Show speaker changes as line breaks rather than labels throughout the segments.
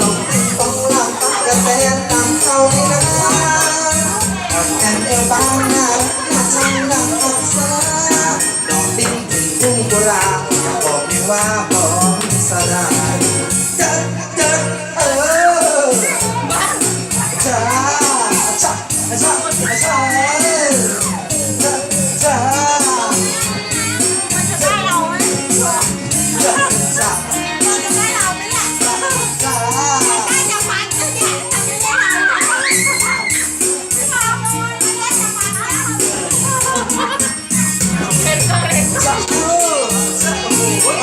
น้องต้องลำตักกระแตนตามเขาในนาอ่อนแอนเอวบางนาหน้าช่างดังอักษาดอกดิ้งถึงทุ่งกุลาบอยากบอกเลยว่าบอมสลายเจอเจอเออจ้าจ้าจ้าจ้าจ้าจ้า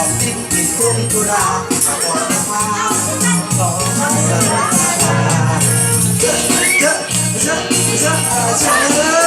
อ
กดิ้นกินทุ่งกุราความของสระเจอเจอเจอเจอเจอ